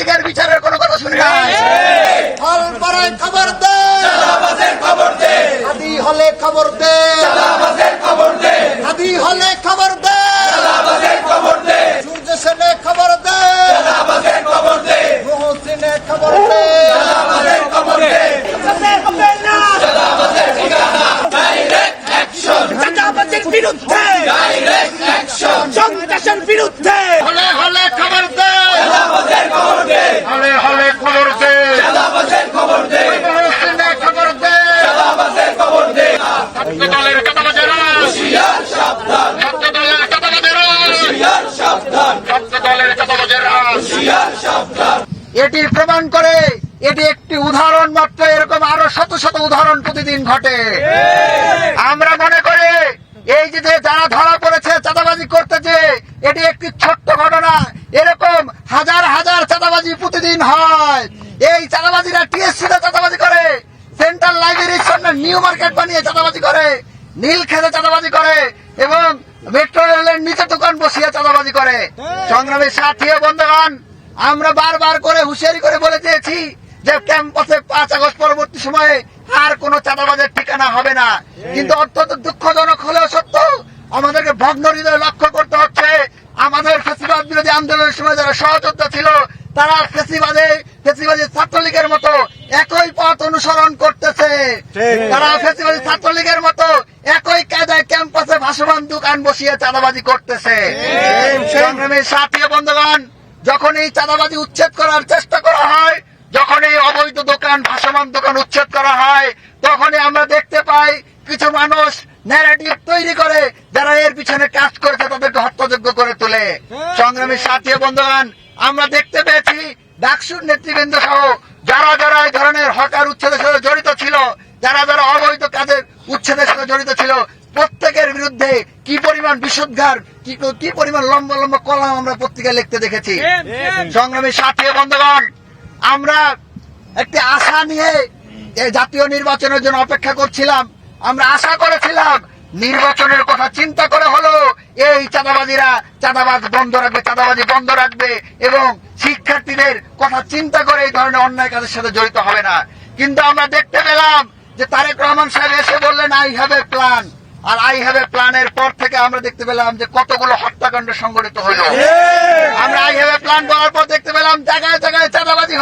লীগের বিচারের কোনো কথা শুনি না ফল পাড়ায় খবর দে খবর দে হাদি হলে খবর দে খবর দে হাদি হলে খবর দে খবর দে সূর্য সেনে খবর দে খবর দে মহসিনে খবর দে খবর দে চাঁদাবাজের ঠিকানা ডাইরেক্ট অ্যাকশন চাঁদাবাজের বিরুদ্ধে ডাইরেক্ট অ্যাকশন সন্ত্রাসের বিরুদ্ধে হলে হলে খবর দে চাঁদাবাজের খবর দে হলে হলে খবর দে চাঁদাবাজের খবর দে মহসিনে খবর দে চাঁদাবাজের খবর দে ছাত্র দলের চাঁদাবাজেরা হুশিয়ার সাবধান ছাত্র দলের চাঁদাবাজেরা হুশিয়ার সাবধান ছাত্র দলের চাঁদাবাজেরা হুশিয়ার সাবধান এটি প্রমাণ করে, এটি একটি উদাহরণ মাত্র, এরকম আরও শত শত উদাহরণ প্রতিদিন ঘটে। আমরা মনে করি, এই যে যারা ধরা পড়েছে, চাঁদাবাজি করতেছে, এটি একটি ছোট্ট ঘটনা। এরকম হাজার হাজার চাঁদাবাজি প্রতিদিন হয়। এই চাঁদাবাজিরা টিএসসি তে চাঁদাবাজি করে, সেন্ট্রাল লাইব্রেরির সামনে নিউ মার্কেট বানিয়ে চাঁদাবাজি করে, নীল খেতে চাঁদাবাজি করে, এবং মেট্রো রেলের নিচে দোকান বসিয়ে চাঁদাবাজি করে। সংগ্রামী সাথী বন্ধুগণ আমরা বারবার করে হুঁশিয়ারি করে বলে দিয়েছি যে ক্যাম্পাসে পাঁচ আগস্ট পরবর্তী সময়ে আর কোনো চাঁদাবাজের ঠিকানা হবে না। কিন্তু অত্যন্ত দুঃখজনক হলেও সত্য আমাদেরকে ভগ্ন হৃদয় লক্ষ্য করতে হচ্ছে। আমাদের ফেসিবাদ বিরোধী আন্দোলনের সময় যারা সহযোদ্ধা ছিল তারা ফেসিবাদে ফেসিবাদী ছাত্রলীগের মতো একই পথ অনুসরণ করতেছে। তারা ফেসিবাদী ছাত্রলীগের মতো একই কায়দায় ক্যাম্পাসে ভাসমান দোকান বসিয়ে চাঁদাবাজি করতেছে। সাথী বন্ধুগণ এই চাঁদাবাজি উচ্ছেদ করার চেষ্টা করা হয় যখন এই অবৈধ দোকান ভাসমান দোকান উচ্ছেদ করা হয় তখনই আমরা দেখতে পাই কিছু মানুষ ন্যারেটিভ তৈরি করে যারা এর পিছনে কাজ করেছে তাদেরকে হত্যাযোগ্য করে তোলে। সংগ্রামী সাথী বন্ধুগণ আমরা দেখতে পেয়েছি ডাকসুর নেতৃবৃন্দ সহ যারা যারা এই ধরনের হকার উচ্ছেদের সাথে জড়িত ছিল যারা যারা অবৈধ কাজের উচ্ছেদের সাথে জড়িত ছিল প্রত্যেকের বিরুদ্ধে কি পরিমাণ বিশুদ্ধার কি কি পরিমাণ লম্বা লম্বা কলাম আমরা পত্রিকায় লিখতে দেখেছি? সংগ্রামী সাথী বন্ধুগণ আমরা একটি আশা নিয়ে এই জাতীয় নির্বাচনের জন্য অপেক্ষা করছিলাম। আমরা আশা করেছিলাম নির্বাচনের কথা চিন্তা করে হলো এই চাঁদাবাজিরা চাঁদাবাজ বন্ধ রাখবে চাঁদাবাজি বন্ধ রাখবে এবং শিক্ষার্থীদের কথা চিন্তা করে এই ধরনের অন্যায় কাজের সাথে জড়িত হবে না। কিন্তু আমরা দেখতে পেলাম যে তারেক রহমান সাহেব এসে বললেন আই হ্যাভ এ প্ল্যান আর আই হ্যাভ এ প্ল্যানের পর থেকে আমরা দেখতে পেলাম যে কতগুলো হত্যাকাণ্ড সংঘটিত হলো আমরা আই হ্যাভ এ প্ল্যান বলার পর দেখতে পেলাম জায়গায় জায়গায় চাঁদাবাজি।